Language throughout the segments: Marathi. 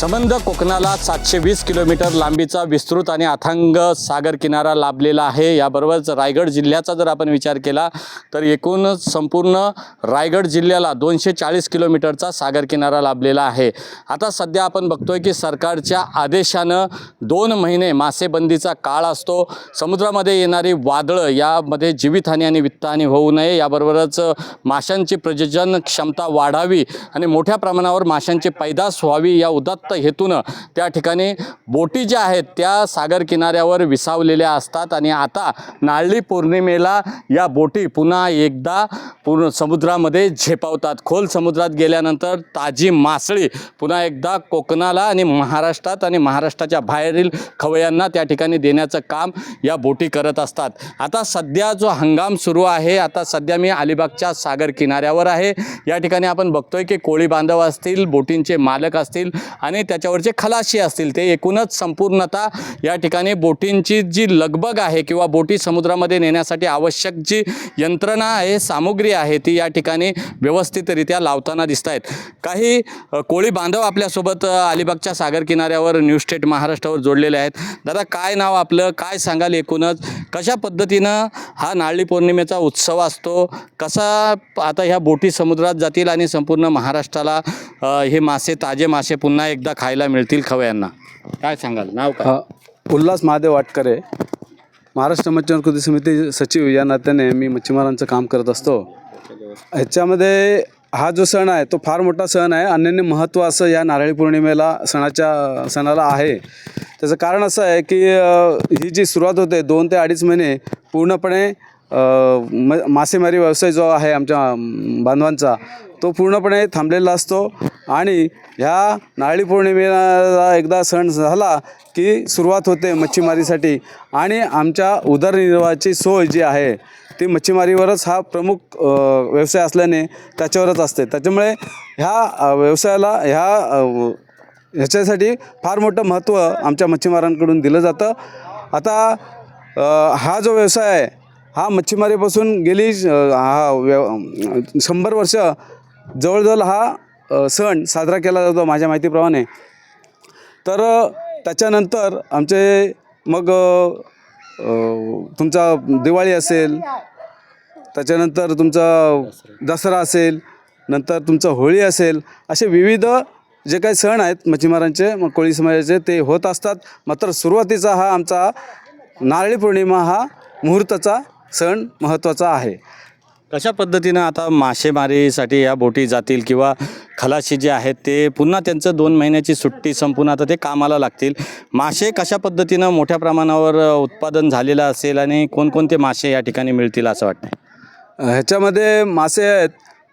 संबंध कोकणाला सातशे वीस किलोमीटर लांबीचा विस्तृत आणि अथांग सागर किनारा लाभलेला आहे. याबरोबरच रायगड जिल्ह्याचा जर आपण विचार केला तर एकूण संपूर्ण रायगड जिल्ह्याला दोनशे चाळीस किलोमीटरचा सागर किनारा लाभलेला आहे. आता सध्या आपण बघतोय की सरकारच्या आदेशानं दोन महिने मासेबंदीचा काळ असतो. समुद्रामध्ये येणारी वादळं यामध्ये जीवितहानी आणि वित्तहानी होऊ नये. याबरोबरच माशांची प्रजनन क्षमता वाढावी आणि मोठ्या प्रमाणावर माशांची पैदास व्हावी या उदात्त हेतूनं त्या ठिकाणी बोटी ज्या आहेत त्या सागर किनाऱ्यावर विसावलेल्या असतात. आणि आता नारळी पौर्णिमेला या बोटी पुन्हा एकदा पूर्ण समुद्रामध्ये झेपावतात. खोल समुद्रात गेल्यानंतर ताजी मासळी पुन्हा एकदा कोकणाला आणि महाराष्ट्रात आणि महाराष्ट्राच्या बाहेरील खवयांना त्या ठिकाणी देण्याचं काम या बोटी करत असतात. आता सध्या जो हंगाम सुरू आहे आता सध्या मी अलिबागच्या सागर किनाऱ्यावर आहे. या ठिकाणी आपण बघतोय की कोळी बांधव असतील बोटींचे मालक असतील आणि त्याच्यावरचे खलाशी असतील. ते एकूणच संपूर्णतः या ठिकाणी बोटींची जी लगबग आहे किंवा बोटी समुद्रामध्ये नेण्यासाठी आवश्यक जी यंत्रणा आहे सामुग्री आहे ती या ठिकाणी व्यवस्थितरित्या लावताना दिसत आहेत काही कोळी बांधव आपल्यासोबत अलिबागच्या सागर किनाऱ्यावर न्यू स्टेट महाराष्ट्रावर जोडलेले आहेत. दादा काय नाव आपलं? काय सांगाल एकूणच? कशा पद्धतीनं हा नारळी पौर्णिमेचा उत्सव असतो? कसा आता ह्या बोटी समुद्रात जातील आणि संपूर्ण महाराष्ट्राला हे मासे ताजे मासे पुन्हा एकदा खायला मिळतील खवयांना. काय सांगाल? नाव काय? हा, उल्हास महादेव वाटकरे महाराष्ट्र मच्छीमार कृती समिती सचिव. या नात्याने मी मच्छीमारांचं काम करत असतो. ह्याच्यामध्ये हा जो सण आहे तो फार मोठा सण आहे. अन्यान्य महत्त्व असं या नारळी पौर्णिमेला सणाच्या सणाला आहे. त्याचं कारण असं आहे की अ, ही जी सुरुवात होते दोन ते अडीच महिने पूर्णपणे अ, म मासेमारी व्यवसाय जो आहे आमच्या अम, बांधवांचा तो पूर्णपणे थांबलेला असतो. आणि ह्या नारळी पौर्णिमेला एकदा सण झाला की सुरुवात होते मच्छीमारीसाठी. आणि आमच्या उदरनिर्वाहाची सोय जी आहे ती मच्छीमारीवरच हा प्रमुख व्यवसाय असल्याने त्याच्यावरच असते. त्याच्यामुळे ह्या व्यवसायाला ह्या ह्याच्यासाठी फार मोठं महत्त्व आमच्या मच्छीमारांकडून दिलं जातं. आता हा जो व्यवसाय आहे हा मच्छीमारीपासून गेली हा व्यव शंभर वर्ष जवळजवळ हा सण साजरा केला जातो माझ्या माहितीप्रमाणे. तर त्याच्यानंतर आमचे मग तुमचा दिवाळी असेल त्याच्यानंतर तुमचा दसरा असेल नंतर तुमचं होळी असेल असे विविध जे काही सण आहेत मच्छीमारांचे मग कोळी समाजाचे ते होत असतात. मात्र सुरुवातीचा हा आमचा नारळी पौर्णिमा हा मुहूर्ताचा सण महत्त्वाचा आहे. कशा पद्धतीनं आता मासेमारीसाठी या बोटी जातील किंवा खलाशी जे आहेत ते पुन्हा त्यांचं दोन महिन्याची सुट्टी संपून आता ते कामाला लागतील. मासे कशा पद्धतीनं मोठ्या प्रमाणावर उत्पादन झालेलं असेल आणि कोणकोणते मासे या ठिकाणी मिळतील असं वाटतं ह्याच्यामध्ये मासे आहेत.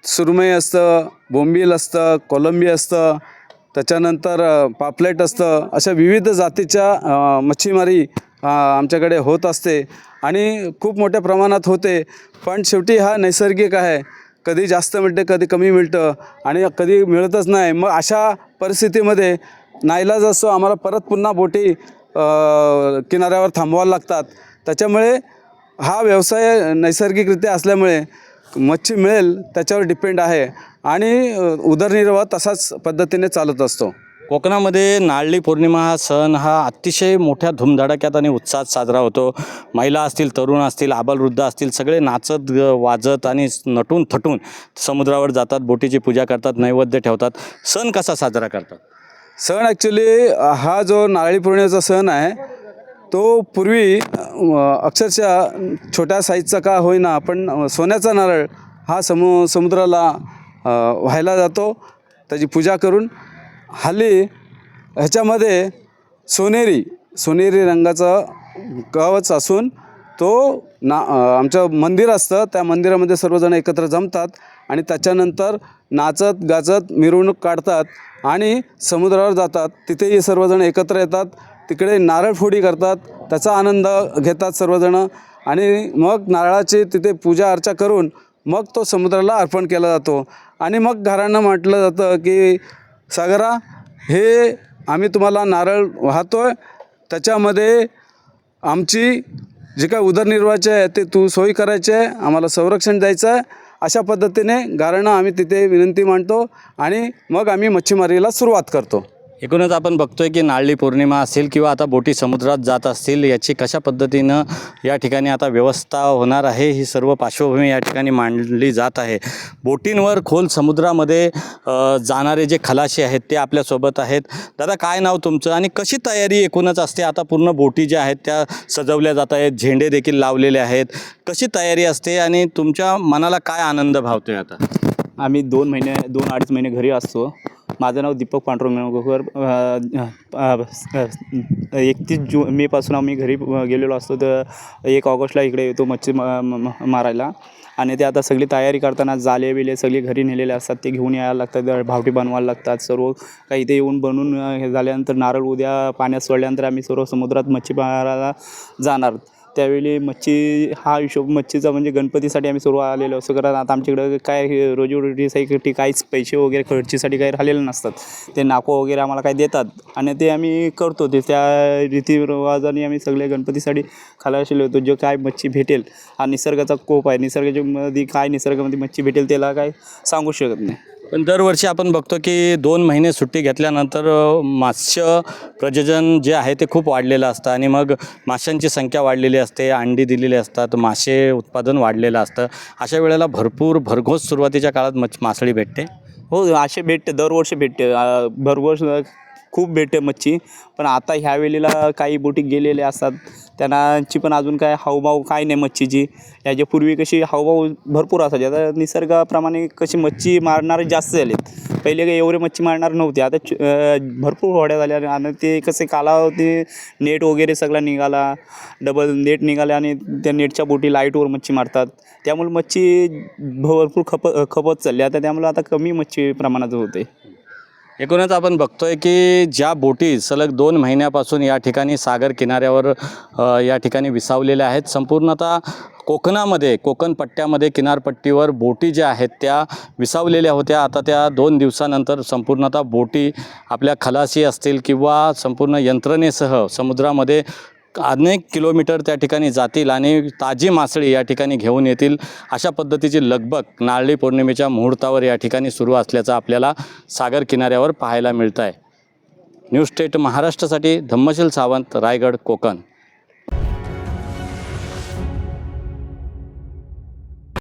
सुरमई असतं बोंबील असतं कोलंबी असतं. त्याच्यानंतर पापलेट असतं. अशा विविध जातीच्या मच्छीमारी आमच्याकडे होत असते. आणि खूप मोठ्या प्रमाणात होते. पण शेवटी हा नैसर्गिक आहे. कधी जास्त मिळते कधी कमी मिळतं आणि कधी मिळतच नाही. मग अशा परिस्थितीमध्ये नाईलाज असतो आम्हाला परत पुन्हा बोटी किनाऱ्यावर थांबवायला लागतात. त्याच्यामुळे हा व्यवसाय नैसर्गिकरित्या असल्यामुळे मच्छी मिळेल त्याच्यावर डिपेंड आहे. आणि उदरनिर्वाह तसाच पद्धतीने चालत असतो. कोकणामध्ये नारळी पौर्णिमा हा सण हा अतिशय मोठ्या धुमधडाक्यात आणि उत्साहात साजरा होतो. महिला असतील तरुण असतील आबालवृद्ध असतील सगळे नाचत ग- वाजत आणि नटून थटून समुद्रावर जातात बोटीची पूजा करतात नैवेद्य ठेवतात. सण कसा साजरा करतात? सण ॲक्च्युली हा जो नारळी पौर्णिमेचा सण आहे तो पूर्वी अक्षरशः छोट्या साईजचा का होईना पण सोन्याचा नारळ हा समु समुद्राला व्हायला जातो. त्याची पूजा करून हल्ली ह्याच्यामध्ये सोनेरी सोनेरी रंगाचा कवच असून तो ना आमचं मंदिर असतं. त्या मंदिरामध्ये सर्वजण एकत्र जमतात आणि त्याच्यानंतर नाचत गाचत मिरवणूक काढतात आणि समुद्रावर जातात. तिथेही सर्वजण एकत्र येतात. तिकडे नारळ फोडी करतात. त्याचा आनंद घेतात सर्वजणं आणि मग नारळाची तिथे पूजा अर्चा करून मग तो समुद्राला अर्पण केला जातो. आणि मग घरांना म्हटलं जातं की सागरा हे आम्ही तुम्हाला नारळ वाहतो आहे त्याच्यामध्ये आमची जे काय उदरनिर्वाहाचे आहे ते तू सोयी करायचे आहे. आम्हाला संरक्षण द्यायचं आहे. अशा पद्धतीने गारणं आम्ही तिथे विनंती मांडतो आणि मग आम्ही मच्छीमारीला सुरुवात करतो. एकूणच आपण बघतोय की नारळी पौर्णिमा असेल किंवा आता बोटी समुद्रात जात असतील याची कशा पद्धतीनं या ठिकाणी आता व्यवस्था होणार आहे ही सर्व पार्श्वभूमी या ठिकाणी मांडली जात आहे. बोटींवर खोल समुद्रामध्ये जाणारे जे खलाशी आहेत ते आपल्यासोबत आहेत. दादा काय नाव तुमचं आणि कशी तयारी एकूणच असते? आता पूर्ण बोटी ज्या आहेत त्या सजवल्या जात आहेत झेंडे देखील लावलेले आहेत. कशी तयारी असते आणि तुमच्या मनाला काय आनंद भावतोय आता? आम्ही दोन महिने दोन अडीच महिने घरी असतो. माझं नाव दीपक पांडुरंग मेणगोकर एकतीस जू मेपासून आम्ही घरी गेलेलो असतो. तर एक ऑगस्टला इकडे येतो मच्छी म- मारायला. आणि ते आता सगळी तयारी करताना जाले बिले सगळे घरी नेलेले असतात. ते घेऊन यायला लागतात भावटी बनवायला लागतात. सर्व काही ते येऊन बनवून हे झाल्यानंतर नारळ उद्या पाण्यात सोडल्यानंतर आम्ही सर्व समुद्रात मच्छी मारायला जाणार. त्यावेळी मच्छी हा हिशोब मच्छीचा म्हणजे गणपतीसाठी आम्ही सर्व आलेलो असतो. कारण आता आमच्याकडं काय रोजीरोटीसाठी काहीच पैसे वगैरे खर्चीसाठी काही राहिलेले नसतात. ते नाको वगैरे आम्हाला काही देतात. आणि ते आम्ही करतो. ते त्या रीतिरिवाजाने आम्ही सगळे गणपतीसाठी खालाशी होतो. जो काय मच्छी भेटेल हा निसर्गाचा कोप आहे. निसर्गाच्या मध्ये काय निसर्गामध्ये मच्छी भेटेल त्याला काय सांगू शकत नाही. पण दरवर्षी आपण बघतो की दोन महिने सुट्टी घेतल्यानंतर अ, मत्स्य प्रजनन जे आहे ते खूप वाढलेलं असतं आणि मग माशांची संख्या वाढलेली असते अंडी दिलेली असतात मासे उत्पादन वाढलेलं असतं. अशा वेळेला भरपूर भरघोस सुरुवातीच्या काळात मच्छ मासळी भेटते? हो असे भेटते दरवर्षी भेटते. भरघोस खूप भेटते मच्छी. पण आता ह्या वेळेला काही बोटी गेलेले असतात. त्यांची पण अजून काय हावभाव काय नाही मच्छीची. याच्या पूर्वी कशी हावभाव भरपूर असायचे. आता निसर्गाप्रमाणे कशी मच्छी मारणारे जास्त झालेत. पहिले काही एवढे मच्छी मारणार नव्हते. आता च- भरपूर होड्या झाल्या आणि ते कसे कालावधी नेट वगैरे सगळा निघाला. डबल नेट निघाले आणि त्या नेटच्या बोटी लाईटवर मच्छी मारतात. त्यामुळे मच्छी भरपूर खप खपत चालली. आता त्यामुळे आता कमी मच्छी प्रमाणात होते. एकूणच आपण बघतोय की ज्या बोटी सलग दोन महिन्यापासून या ठिकाणी सागर किनाऱ्यावर या ठिकाणी विसावलेल्या आहेत संपूर्णतः कोकणामध्ये कोकण पट्ट्यामध्ये किनारपट्टीवर बोटी ज्या आहेत त्या विसावलेल्या होत्या. आता त्या दोन दिवसानंतर संपूर्णतः बोटी आपल्या खलासी असतील किंवा संपूर्ण यंत्रणेसह समुद्रामध्ये अनेक किलोमीटर त्या ठिकाणी जातील आणि ताजी मासळी या ठिकाणी घेऊन येतील. अशा पद्धतीची लगबग नारळी पौर्णिमेच्या मुहूर्तावर या ठिकाणी सुरू असल्याचं आपल्याला सागर किनाऱ्यावर पाहायला मिळतं आहे न्यूज स्टेट महाराष्ट्रासाठी धम्मशील सावंत रायगड कोकण.